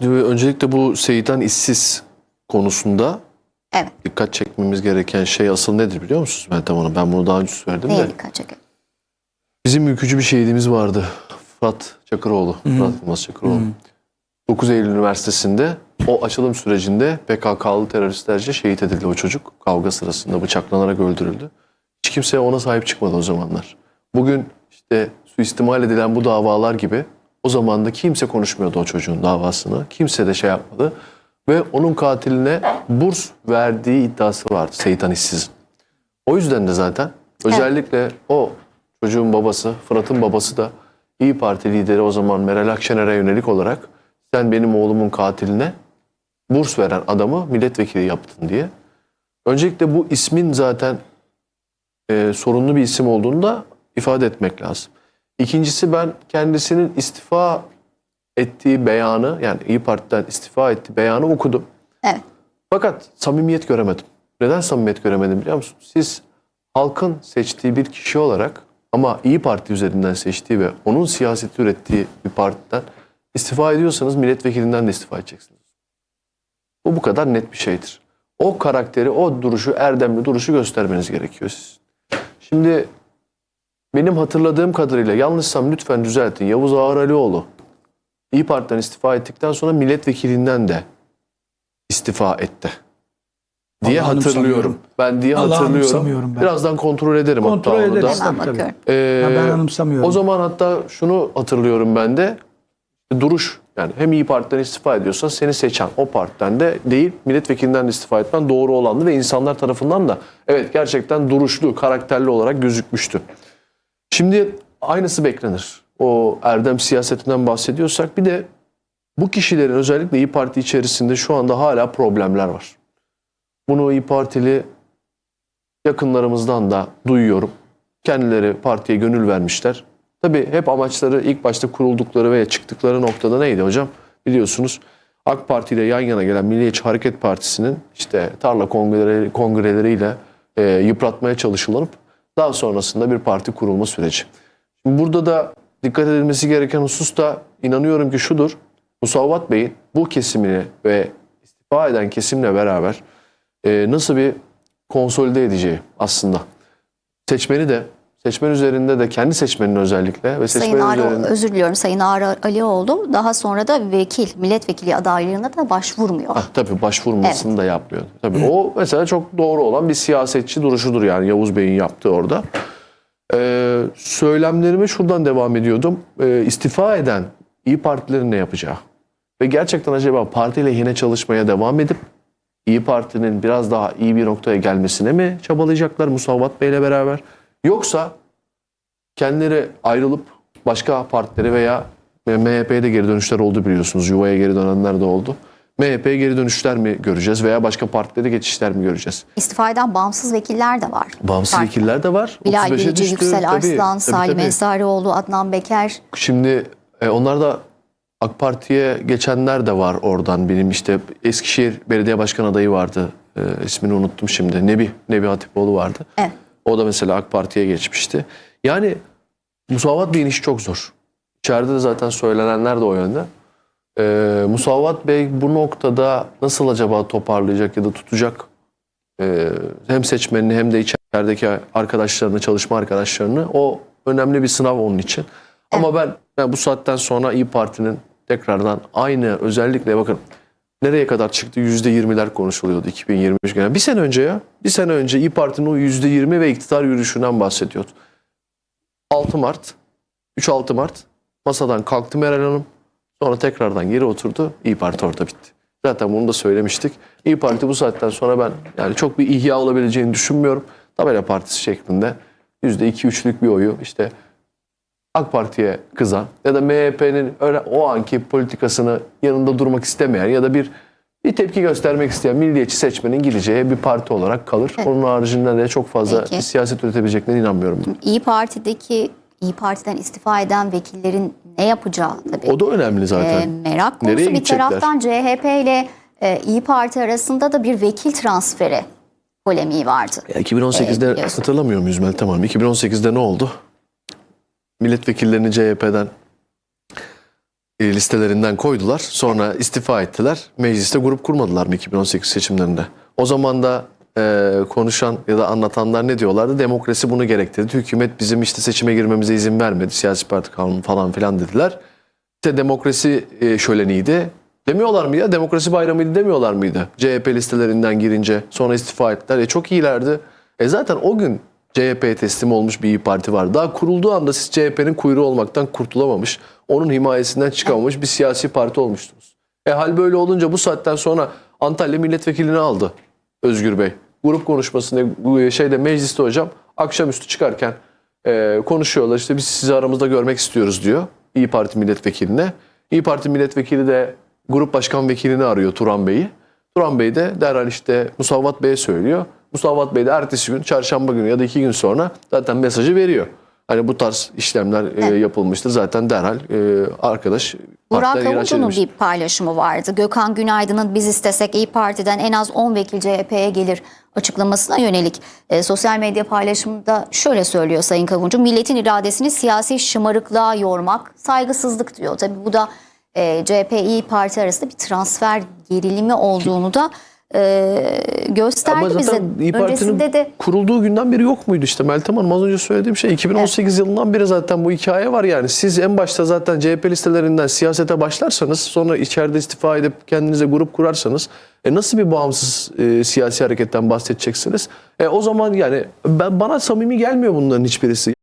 Öncelikle bu Seyit'ten işsiz konusunda Evet. dikkat çekmemiz gereken şey asıl nedir biliyor musunuz Meltem Hanım? Ben bunu daha önce söyledim Neye de. dikkat çekelim? Bizim ülkücü bir şehidimiz vardı. Fırat Çakıroğlu. Fırat Yılmaz Çakıroğlu. 9 Eylül Üniversitesi'nde o açılım sürecinde PKK'lı teröristlerce şehit edildi o çocuk. Kavga sırasında bıçaklanarak öldürüldü. Hiç kimse ona sahip çıkmadı o zamanlar. Bugün işte suistimal edilen bu davalar gibi o zaman da kimse konuşmuyordu o çocuğun davasını. Kimse de şey yapmadı. Ve onun katiline burs verdiği iddiası vardı Seyitan İşsiz'in. O yüzden de zaten özellikle o çocuğun babası, Fırat'ın babası da İyi Parti lideri o zaman Meral Akşener'e yönelik olarak sen benim oğlumun katiline burs veren adamı milletvekili yaptın diye. Öncelikle bu ismin zaten e, sorunlu bir isim olduğunu da ifade etmek lazım. İkincisi ben kendisinin istifa ettiği beyanı yani İyi Parti'den istifa ettiği beyanı okudum. Evet. Fakat samimiyet göremedim. Neden samimiyet göremedim biliyor musunuz? Siz halkın seçtiği bir kişi olarak ama İyi Parti üzerinden seçtiği ve onun siyaseti ürettiği bir partiden istifa ediyorsanız milletvekilinden de istifa edeceksiniz. Bu bu kadar net bir şeydir. O karakteri, o duruşu, erdemli duruşu göstermeniz gerekiyor siz. Şimdi benim hatırladığım kadarıyla yanlışsam lütfen düzeltin. Yavuz Ağar Alioğlu İyi Parti'den istifa ettikten sonra milletvekilinden de istifa etti. Diye Vallahi hatırlıyorum. Ben diye Vallahi hatırlıyorum. ben. Birazdan kontrol ederim Kontrol hatta onu da. ederiz. Hemen Tabii. Ee, Ha, ben anımsamıyorum. O zaman hatta şunu hatırlıyorum ben de. Duruş yani hem İyi Parti'den istifa ediyorsan seni seçen o partiden de değil milletvekilinden de istifa etmen doğru olandı ve insanlar tarafından da evet gerçekten duruşlu, karakterli olarak gözükmüştü. Şimdi aynısı beklenir. O erdem siyasetinden bahsediyorsak bir de bu kişilerin özellikle İyi Parti içerisinde şu anda hala problemler var. Bunu İyi Partili yakınlarımızdan da duyuyorum. Kendileri partiye gönül vermişler. Tabii hep amaçları ilk başta kuruldukları ve çıktıkları noktada neydi hocam? Biliyorsunuz AK Parti ile yan yana gelen Milliyetçi Hareket Partisi'nin işte tarla kongreleri, kongreleriyle e, yıpratmaya çalışılıp daha sonrasında bir parti kurulma süreci. Burada da dikkat edilmesi gereken husus da inanıyorum ki şudur. Musavvat Bey'in bu kesimini ve istifa eden kesimle beraber e, nasıl bir konsolide edeceği aslında. Seçmeni de seçmen üzerinde de kendi seçmeninin özellikle ve Sayın seçmen Ağrı, üzerinde özür diliyorum Sayın Ağrı Alioğlu daha sonra da vekil, milletvekili adaylığına da başvurmuyor. Ah, tabii başvurmasını da yapmıyor. Tabii o mesela çok doğru olan bir siyasetçi duruşudur yani Yavuz Bey'in yaptığı orada. Ee, söylemlerime şuradan devam ediyordum. Ee, istifa eden İyi Partilerin ne yapacağı? Ve gerçekten acaba parti lehine çalışmaya devam edip İyi Parti'nin biraz daha iyi bir noktaya gelmesine mi çabalayacaklar Musavvat Bey'le beraber? Yoksa kendileri ayrılıp başka partilere veya MHP'ye de geri dönüşler oldu biliyorsunuz. Yuvaya geri dönenler de oldu. MHP'ye geri dönüşler mi göreceğiz veya başka partilere geçişler mi göreceğiz? İstifa eden bağımsız vekiller de var. Bağımsız Parti. vekiller de var. Bilal 35'e Bilici. Yüksel Tabii, Arslan, tabii, Salim. Ensarioğlu, Adnan Beker. Şimdi e, onlar da AK Parti'ye geçenler de var oradan. Benim işte Eskişehir Belediye Başkan adayı vardı. E, ismini unuttum şimdi. Nebi, Nebi Hatipoğlu vardı. Evet. O da mesela AK Parti'ye geçmişti. Yani Musavat Bey'in işi çok zor. İçeride de zaten söylenenler de o yönde. Ee, Musavat Bey bu noktada nasıl acaba toparlayacak ya da tutacak ee, hem seçmenini hem de içerideki arkadaşlarını, çalışma arkadaşlarını o önemli bir sınav onun için. Ama ben yani bu saatten sonra İyi Parti'nin tekrardan aynı özellikle bakın nereye kadar çıktı? %20'ler konuşuluyordu 2023 genel. Bir sene önce ya. Bir sene önce İyi Parti'nin o %20 ve iktidar yürüyüşünden bahsediyordu. 6 Mart, 3-6 Mart masadan kalktı Meral Hanım. Sonra tekrardan geri oturdu. İyi Parti orada bitti. Zaten bunu da söylemiştik. İyi Parti bu saatten sonra ben yani çok bir ihya olabileceğini düşünmüyorum. Tabela Partisi şeklinde %2-3'lük bir oyu işte AK Parti'ye kızan ya da MHP'nin o anki politikasını yanında durmak istemeyen ya da bir bir tepki göstermek isteyen milliyetçi seçmenin gideceği bir parti olarak kalır. Onun haricinde de çok fazla Peki. siyaset üretebileceklerine inanmıyorum. ben. İyi Parti'deki İyi Parti'den istifa eden vekillerin ne yapacağı tabii. O da önemli zaten. Ee, merak Nereye konusu bir gidecekler? taraftan CHP ile e, İyi Parti arasında da bir vekil transferi polemiği vardı. Ya 2018'de Ee, biliyorsun. hatırlamıyor muyuz Meltem Hanım? 2018'de ne oldu? Milletvekillerini CHP'den e, listelerinden koydular. Sonra istifa ettiler. Mecliste grup kurmadılar mı 2018 seçimlerinde? O zaman da e, konuşan ya da anlatanlar ne diyorlardı? Demokrasi bunu gerektirdi. Hükümet bizim işte seçime girmemize izin vermedi. Siyasi parti kanunu falan filan dediler. İşte demokrasi e, şöleniydi. Demiyorlar mı ya? Demokrasi bayramıydı demiyorlar mıydı? CHP listelerinden girince sonra istifa ettiler. E çok iyilerdi. E zaten o gün CHP'ye teslim olmuş bir İyi Parti var. Daha kurulduğu anda siz CHP'nin kuyruğu olmaktan kurtulamamış, onun himayesinden çıkamamış bir siyasi parti olmuştunuz. E hal böyle olunca bu saatten sonra Antalya milletvekilini aldı Özgür Bey. Grup konuşmasında şeyde mecliste hocam akşamüstü çıkarken e, konuşuyorlar. İşte biz sizi aramızda görmek istiyoruz diyor İyi Parti milletvekiline. İyi Parti milletvekili de grup başkan vekilini arıyor Turan Bey'i. Turan Bey de derhal işte Musavvat Bey'e söylüyor. Musavvat Bey de ertesi gün çarşamba günü ya da iki gün sonra zaten mesajı veriyor. Hani bu tarz işlemler e, yapılmıştır. Zaten derhal e, arkadaş Burak edilmiş. bir paylaşımı vardı. Gökhan Günaydın'ın biz istesek İyi Parti'den en az 10 vekil CHP'ye gelir açıklamasına yönelik e, sosyal medya paylaşımında şöyle söylüyor Sayın Kavuncu. Milletin iradesini siyasi şımarıklığa yormak saygısızlık diyor. Tabii bu da e, CHP İyi Parti arasında bir transfer gerilimi olduğunu da e, gösterdi Ama bize. zaten İyi Parti'nin de kurulduğu günden beri yok muydu işte Meltem Hanım az önce söylediğim şey 2018 yılından beri zaten bu hikaye var yani siz en başta zaten CHP listelerinden siyasete başlarsanız sonra içeride istifa edip kendinize grup kurarsanız e nasıl bir bağımsız e, siyasi hareketten bahsedeceksiniz? E o zaman yani ben bana samimi gelmiyor bunların hiçbirisi.